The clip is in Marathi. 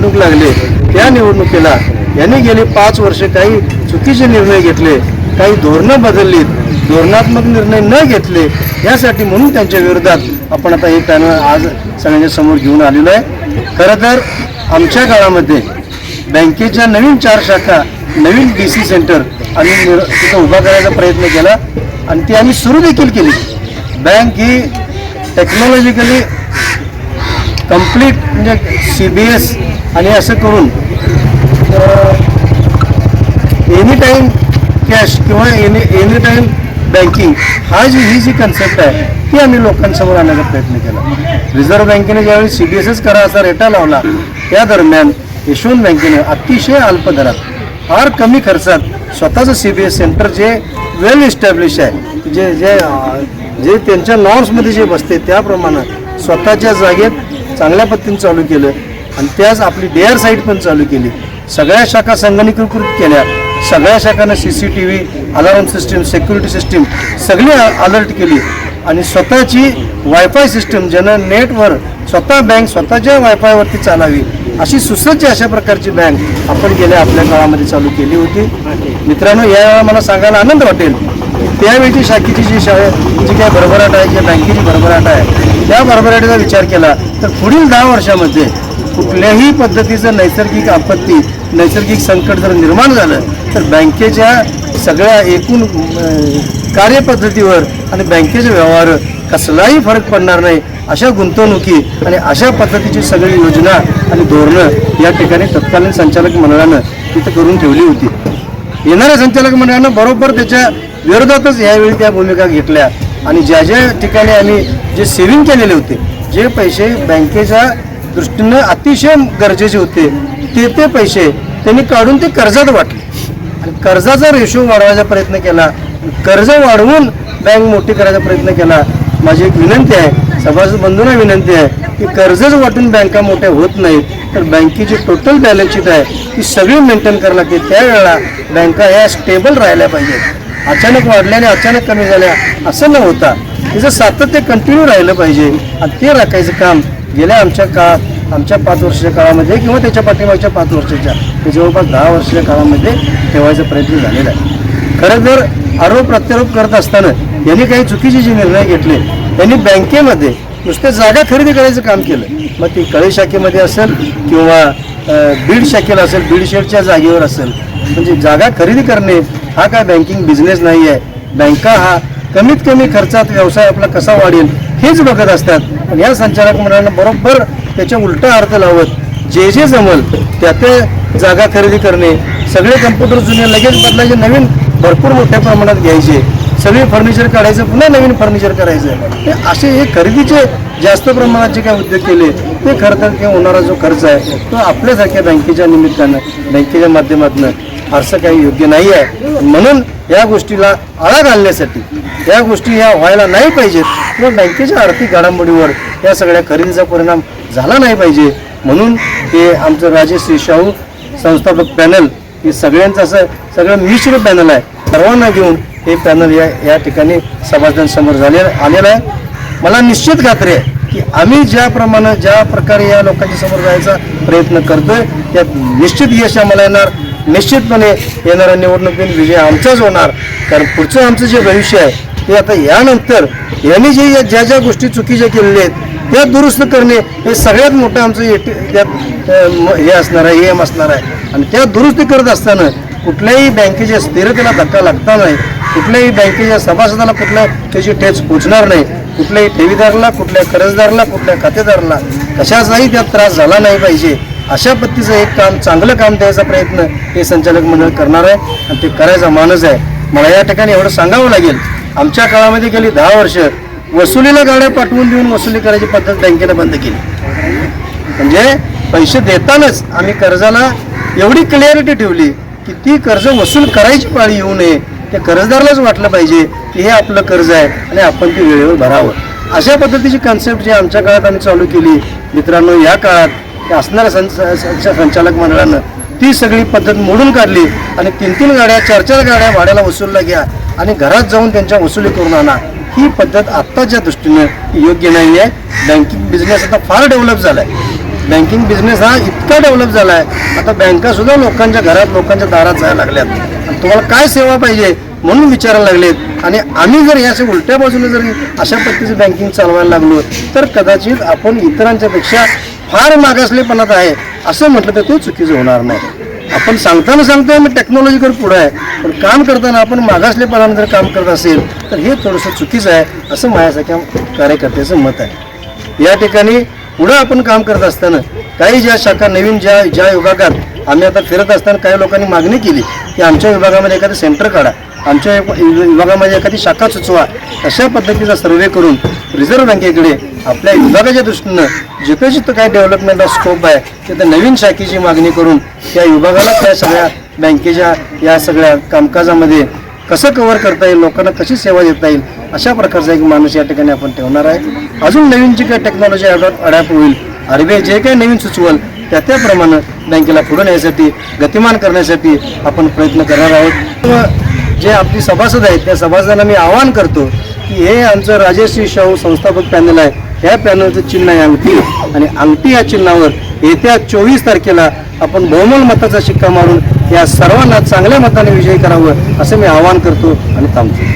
निवडणूक लागले. त्या निवडणुकीला यांनी गेले पाच वर्ष काही चुकीचे निर्णय घेतले काही धोरणं बदललीत. धोरणात्मक निर्णय न घेतले यासाठी म्हणून त्यांच्या विरोधात आपण आता हे पॅनल आज सगळ्यांच्या समोर घेऊन आलेलो आहे. खरं तर आमच्या काळामध्ये बँकेच्या नवीन चार शाखा नवीन डी सी सेंटर आणि तिथं उभा करायचा प्रयत्न केला आणि ती आम्ही सुरू देखील केली. बँक ही टेक्नॉलॉजिकली कंप्लीट म्हणजे सी बी एस आणि असं करून एनी टाईम कॅश किंवा एनी एनी टाईम बँकिंग हा जी ही जी कन्सेप्ट आहे ती आम्ही लोकांसमोर आणण्याचा प्रयत्न केला. रिझर्व्ह बँकेने ज्यावेळी सी बी एस एस करा असा रेटा लावला त्या दरम्यान यशवंत बँकेने अतिशय अल्प दरात फार कमी खर्चात स्वतःचं सी बी एस सेंटर जे वेल इस्टॅब्लिश आहे जे जे जे त्यांच्या नॉर्म्समध्ये जे बसते त्याप्रमाणे स्वतःच्या जागेत चांगल्या पद्धतीने चालू केलं आणि त्याच आपली डेअर साईट पण चालू केली. सगळ्या शाखा संगणकीकृत केल्या. सगळ्या शाखांना C C T V alarm system security system सगळी अलर्ट केली. आणि स्वतःची वायफाय सिस्टम ज्यानं नेटवर स्वतः बँक स्वतःच्या वायफायवरती चालावी अशी सुसज्ज अशा प्रकारची बँक आपण गेल्या आपल्या काळामध्ये चालू केली होती. मित्रांनो यावेळेला मला सांगायला आनंद वाटेल. त्यावेळीची शाखेची जी शाळे जी काय भरभराट आहे किंवा बँकेची भरभराट आहे. त्या भरभराटीचा विचार केला तर पुढील दहा वर्षामध्ये कुठल्याही पद्धतीचं नैसर्गिक आपत्ती नैसर्गिक संकट जर निर्माण झालं तर बँकेच्या सगळ्या एकूण कार्यपद्धतीवर आणि बँकेचे व्यवहार कसलाही फरक पडणार नाही अशा गुंतवणुकी आणि अशा पद्धतीची सगळी योजना आणि धोरणं या ठिकाणी तत्कालीन संचालक मंडळानं तिथं करून ठेवली होती. येणाऱ्या संचालक मंडळानं बरोबर त्याच्या विरोधातच यावेळी त्या भूमिका घेतल्या. आणि ज्या ज्या ठिकाणी आम्ही जे सेव्हिंग केलेले होते जे पैसे बँकेच्या दृष्टीनं अतिशय गरजेचे होते ते ते पैसे त्यांनी काढून ते कर्जात वाटले. आणि कर्जाचा रेशो वाढवायचा प्रयत्न केला कर्ज वाढवून बँक मोठी करायचा प्रयत्न केला. माझी एक विनंती आहे सभासद बंधूंना विनंती आहे की कर्जच वाटून बँका मोठ्या होत नाहीत तर बँकेची टोटल बॅलन्स शीट आहे ती सगळी मेंटेन करायला लागते. त्यावेळेला बँका ह्या स्टेबल राहिल्या पाहिजेत. अचानक वाढल्या आणि अचानक कमी झाल्या असं न होता तिचं सातत्य कंटिन्यू राहिलं पाहिजे. आणि ते राखायचं काम गेल्या आमच्या काळात आमच्या पाच वर्षाच्या काळामध्ये किंवा त्याच्या पाठीमागच्या पाच वर्षाच्या ते जवळपास दहा वर्षाच्या काळामध्ये ठेवायचा प्रयत्न झालेला आहे. खरं तर आरोप प्रत्यारोप करत असताना यांनी काही चुकीचे जे निर्णय घेतले त्यांनी बँकेमध्ये नुसत्या जागा खरेदी करायचं काम केलं. मग ती कळे शाखेमध्ये असेल किंवा बीड शाखेला असेल बीड शेडच्या जागेवर असेल. म्हणजे जागा खरेदी करणे हा काय बँकिंग बिझनेस नाही आहे बँका हा कमीत कमी खर्चात व्यवसाय आपला कसा वाढेल हेच बघत असतात. आणि या संचालक मंडळानं बरोबर त्याच्या उलटा अर्थ लावत जे जे जमल त्या त्या जागा खरेदी करणे सगळे कम्प्युटर जुने लगेच बदलायचे नवीन भरपूर मोठ्या प्रमाणात घ्यायचे सगळे फर्निचर काढायचं पुन्हा नवीन फर्निचर करायचं. ते असे हे खरेदीचे जास्त प्रमाणात जे काय उद्योग केले ते खरं तर होणारा जो खर्च आहे तो आपल्यासारख्या बँकेच्या निमित्तानं बँकेच्या माध्यमातून फारसं काही योग्य नाही आहे म्हणून या गोष्टीला आळा घालण्यासाठी या गोष्टी ह्या व्हायला नाही पाहिजेत. किंवा बँकेच्या आर्थिक घडामोडीवर या सगळ्या खरेदीचा परिणाम झाला नाही पाहिजे. म्हणून ते आमचं राजेश्री शाहू संस्थापक पॅनल हे सगळ्यांचं असं सगळं मिश्र पॅनल आहे. सर्वांना घेऊन हे पॅनल या या ठिकाणी सभासदांसमोर झाले आलेलं आहे. मला निश्चित खात्री आहे की आम्ही ज्याप्रमाणे ज्या प्रकारे या लोकांच्या समोर जायचा प्रयत्न करतोय त्यात निश्चित यश आम्हाला येणार. निश्चितपणे येणाऱ्या निवडणुकीत विजय आमचाच होणार. कारण पुढचं आमचं जे भविष्य आहे ते आता यानंतर यांनी जे या- ज्या ज्या गोष्टी चुकीच्या केलेल्या आहेत त्या दुरुस्त करणे हे सगळ्यात मोठं आमचं हे त्यात हे असणार आहे एम असणार आहे. आणि त्या दुरुस्ती करत असताना कुठल्याही बँकेच्या स्थिरतेला धक्का लागता नाही. कुठल्याही बँकेच्या सभासदाला कुठल्या त्याची ठेच पोचणार नाही. कुठल्याही ठेवीदाराला कुठल्या कर्जदाराला कुठल्या खातेदाराला कशाचाही त्यात त्रास झाला नाही पाहिजे. अशा पद्धतीचं एक काम चांगलं काम द्यायचा प्रयत्न हे संचालक मंडळ करणार आहे आणि ते करायचा मानस आहे. मला या ठिकाणी एवढं सांगावं लागेल. आमच्या काळामध्ये गेली दहा वर्ष वसुलीला गाड्या पाठवून देऊन वसुली करायची पद्धत बँकेनं बंद केली. म्हणजे पैसे देतानाच आम्ही कर्जाला एवढी क्लिअरिटी ठेवली की ती कर्ज वसूल करायची पाळी येऊ नये. ते कर्जदारालाच वाटलं पाहिजे की हे आपलं कर्ज आहे आणि आपण ते वेळेवर भरावं. अशा पद्धतीची कन्सेप्ट जी आमच्या काळात आम्ही चालू केली. मित्रांनो या काळात असणाऱ्या सं संचालक मंडळानं ती सगळी पद्धत मोडून काढली आणि तीन तीन गाड्या चार चार गाड्या भाड्याला वसूलला घ्या आणि घरात जाऊन त्यांच्या वसुली करून आणा. ही पद्धत आत्ताच्या दृष्टीनं योग्य नाही आहे बँकिंग बिझनेस आता फार डेव्हलप झाला आहे बँकिंग बिझनेस हा इतका डेव्हलप झाला आहे आता बँकासुद्धा लोकांच्या घरात लोकांच्या दारात जायला लागल्यात. आणि तुम्हाला काय सेवा पाहिजे म्हणून विचारायला लागलेत. आणि आम्ही जर याच्या उलट्या बाजूने जर अशा पद्धतीचं बँकिंग चालवायला लागलो तर कदाचित आपण इतरांच्यापेक्षा फार मागासलेपणात आहे. असं म्हटलं तर ते चुकीचं होणार नाही. आपण सांगताना सांगतोय मी टेक्नॉलॉजीकडे पुढं आहे. पण काम करताना आपण मागासलेपणानं जर काम करत असेल तर हे थोडंसं चुकीचं आहे असं माझ्यासारख्या कार्यकर्त्याचं मत आहे. या ठिकाणी पुढं आपण काम करत असताना काही ज्या शाखा नवीन ज्या ज्या विभागात आम्ही आता फिरत असताना काही लोकांनी मागणी केली की आमच्या विभागामध्ये एखादं सेंटर काढा आमच्या विभागामध्ये एखादी शाखा सुचवा अशा पद्धतीचा सर्वे करून रिझर्व्ह बँकेकडे आपल्या विभागाच्या दृष्टीनं जिथं जिथं काय डेव्हलपमेंटचा स्कोप आहे. तिथं नवीन शाखेची मागणी करून त्या विभागाला त्या सगळ्या बँकेच्या या सगळ्या कामकाजामध्ये कसं कव्हर करता येईल लोकांना कशी सेवा देता येईल अशा प्रकारचा एक माणूस या ठिकाणी आपण ठेवणार आहे. अजून नवीन जी काही टेक्नॉलॉजी अडॅप अडॅप होईल आय जे काही नवीन सुचवल त्या त्याप्रमाणे बँकेला पुढे नेण्यासाठी गतिमान करण्यासाठी आपण प्रयत्न करणार आहोत. जे आपली सभासद आहेत त्या सभासदांना मी आवाहन करतो की हे आमचं राजेश्री शाहू संस्थापक पॅनल आहे. या पॅनलचं चिन्ह आहे अंगठी. आणि अंगठी या चिन्हावर येत्या चोवीस तारखेला आपण बहुमोल मताचा शिक्का मारून या सर्वांना चांगल्या मताने विजयी करावं असं मी आवाहन करतो आणि थांबतो.